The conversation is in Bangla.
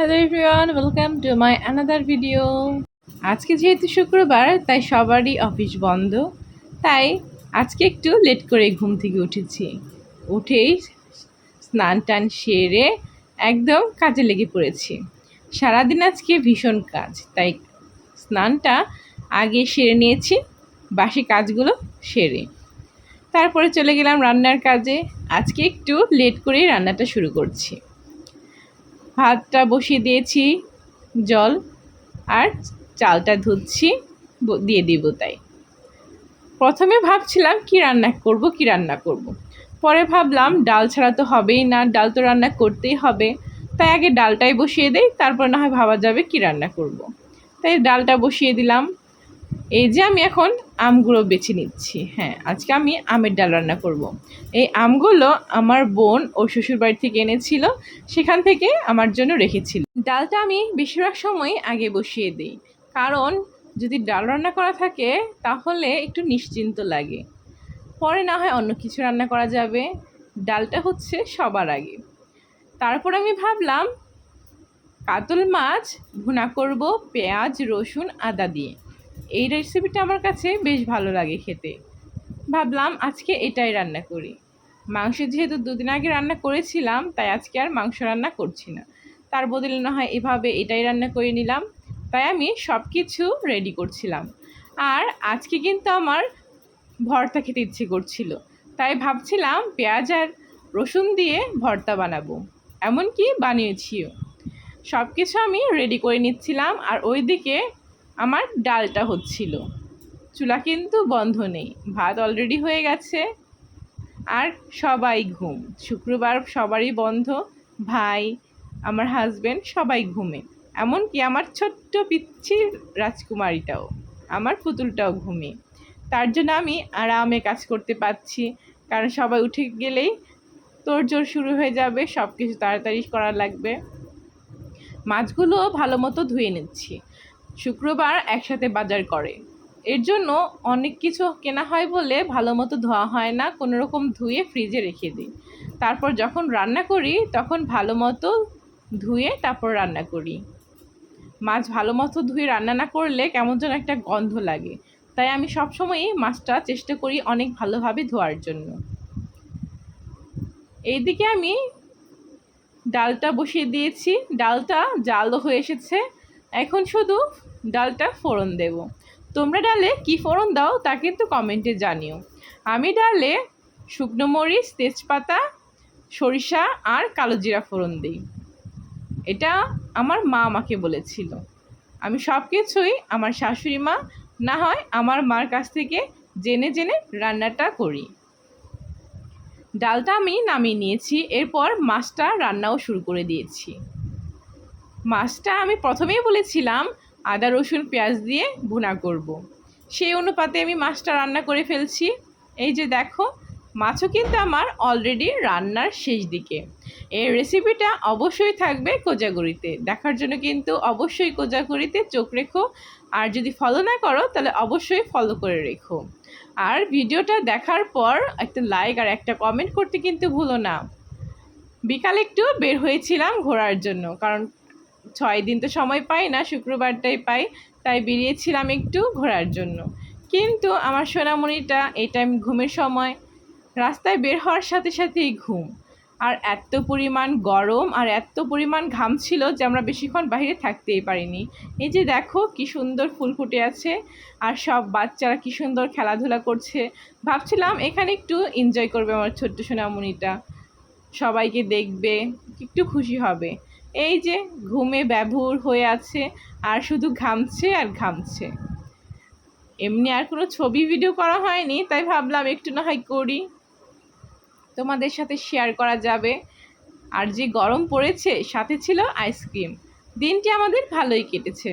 Hello everyone welcome to my another video আজকে যেহেতু শুক্রবার, তাই সবারই অফিস বন্ধ। তাই আজকে একটু লেট করে ঘুম থেকে উঠেছি। উঠেই স্নান টান সেরে একদম কাজে লেগে পড়েছি। সারাদিন আজকে ভীষণ কাজ, তাই স্নানটা আগে সেরে নিয়েছি, বাসি কাজগুলো সেরে। তারপরে চলে গেলাম রান্নার কাজে। আজকে একটু লেট করেই রান্নাটা শুরু করছি। ভাতটা বসিয়ে দিয়েছি, জল, আর চালটা ধুচ্ছি দিয়ে দিব তাই প্রথমে ভাবছিলাম কি রান্না করব, কি রান্না করব। পরে ভাবলাম ডাল ছাড়া তো হবেই না, ডাল তো রান্না করতেই হবে তাই আগে ডালটাই বসিয়ে দেই, তারপর না হয় ভাবা যাবে কি রান্না করব। তাই ডালটা বসিয়ে দিলাম এই যে আমি এখন আমগুলো বেছে নিচ্ছি হ্যাঁ আজকে আমি আমের ডাল রান্না করব। এই আমগুলো আমার বোন ও শ্বশুর বাড়ি থেকে এনেছিল, সেখান থেকে আমার জন্য রেখেছিল। ডালটা আমি বেশিরভাগ সময় আগে বসিয়ে দিই, কারণ যদি ডাল রান্না করা থাকে তাহলে একটু নিশ্চিন্ত লাগে। পরে না হয় অন্য কিছু রান্না করা যাবে, ডালটা হচ্ছে সবার আগে। তারপর আমি ভাবলাম, কাতল মাছ ভুনা করব পেঁয়াজ, রসুন, আদা দিয়ে। এই রেসিপিটা আমার কাছে বেশ ভালো লাগে খেতে। ভাবলাম আজকে এটাই রান্না করি। মাংস যেহেতু দুদিন আগে রান্না করেছিলাম, তাই আজকে আর মাংস রান্না করছি না। তার বদলে না হয় এভাবে এটাই রান্না করে নিলাম, তাই আমি সব কিছু রেডি করছিলাম। আর আজকে কিন্তু আমার ভর্তা খেতে ইচ্ছে করছিল, তাই ভাবছিলাম পেঁয়াজ আর রসুন দিয়ে ভর্তা বানাবো, এমনকি বানিয়েছিও। সব কিছু আমি রেডি করে নিচ্ছিলাম, আর ওইদিকে আমার ডালটা হচ্ছিল। চুলা কিন্তু বন্ধ নেই, ভাত অলরেডি হয়ে গেছে। আর সবাই ঘুম, শুক্রবার সবারই বন্ধ, ভাই, আমার হাজব্যান্ড সবাই ঘুমে। এমনকি আমার ছোট্ট পিচ্ছি রাজকুমারীটাও, আমার পুতুলটাও ঘুমে। তার জন্য আমি আরামে কাজ করতে পারছি, কারণ সবাই উঠে গেলেই তোড়জোড় শুরু হয়ে যাবে সব কিছু তাড়াতাড়ি করা লাগবে। মাছগুলো ভালো মতো ধুয়ে নিচ্ছি। শুক্রবার একসাথে বাজার করে। এর জন্য অনেক কিছু কেনা হয় বলে ভালো মতো ধোয়া হয় না, কোনো রকম ধুয়ে ফ্রিজে রেখে দিই। তারপর যখন রান্না করি, তখন ভালো মতো ধুয়ে তারপর রান্না করি। মাছ ভালো মতো ধুয়ে রান্না না করলে কেমন যেন একটা গন্ধ লাগে। তাই আমি সবসময়ই মাছটা চেষ্টা করি অনেক ভালোভাবে ধোয়ার জন্য। এইদিকে আমি ডালটা বসিয়ে দিয়েছি। ডালটা জালও হয়ে এসেছে। এখন শুধু ডালটা ফোড়ন দেব। তোমরা ডালে কি ফোড়ন দাও তা কিন্তু কমেন্টে জানিও। আমি ডালে শুকনো মরিচ, তেজপাতা, সরিষা আর কালো জিরা ফোড়ন দিই। এটা আমার মা আমাকে বলেছিল। আমি সব কিছুই আমার শাশুড়ি মা, না হয় আমার মার কাছ থেকে জেনে জেনে রান্নাটা করি। ডালটা আমি নামিয়ে নিয়েছি, এরপর মাছটা রান্নাও শুরু করে দিয়েছি। মাছটা আমি প্রথমেই বলেছিলাম আদা, রসুন, পেঁয়াজ দিয়ে ভুনা করব। সেই অনুপাতে আমি মাছটা রান্না করে ফেলছি। এই যে দেখো, মাছও কিন্তু আমার অলরেডি রান্নার শেষ দিকে। এই রেসিপিটা অবশ্যই থাকবে কোজাগুড়িতে দেখার জন্য কিন্তু অবশ্যই কোজাগুড়িতে চোখ রেখো। আর যদি ফলো না করো, তাহলে অবশ্যই ফলো করে রেখো। আর ভিডিওটা দেখার পর একটা লাইক আর একটা কমেন্ট করতে কিন্তু ভুলো না। বিকালে একটু বের হয়েছিলাম ঘোরার জন্য, কারণ ছয় দিন তো সময় পাই না, শুক্রবারটাই পাই, তাই বেরিয়েছিলাম একটু ঘোরার জন্য। কিন্তু আমার সোনামণিটা এই টাইম ঘুমের সময়, রাস্তায় বের হওয়ার সাথে সাথেই ঘুম। আর এত পরিমাণ গরম আর এত পরিমাণ ঘাম ছিল যে আমরা বেশিক্ষণ বাইরে থাকতেই পারিনি। এই যে দেখো কি সুন্দর ফুল ফুটে আছে আর সব বাচ্চারা কি সুন্দর খেলাধুলা করছে। ভাবছিলাম এখানে একটু এনজয় করবে আমার ছোট্ট সোনামণিটা। সবাইকে দেখবে, একটু খুশি হবে। এই যে ঘুমে ব্যবহার হয়ে আছে, আর শুধু ঘামছে আর ঘামছে। এমনি আর কোনো ছবি ভিডিও করা হয়নি, তাই ভাবলাম একটু না হয় করি। তোমাদের সাথে শেয়ার করা যাবে। আর যে গরম পড়েছে, সাথে ছিল আইসক্রিম দিনটি আমাদের ভালোই কেটেছে।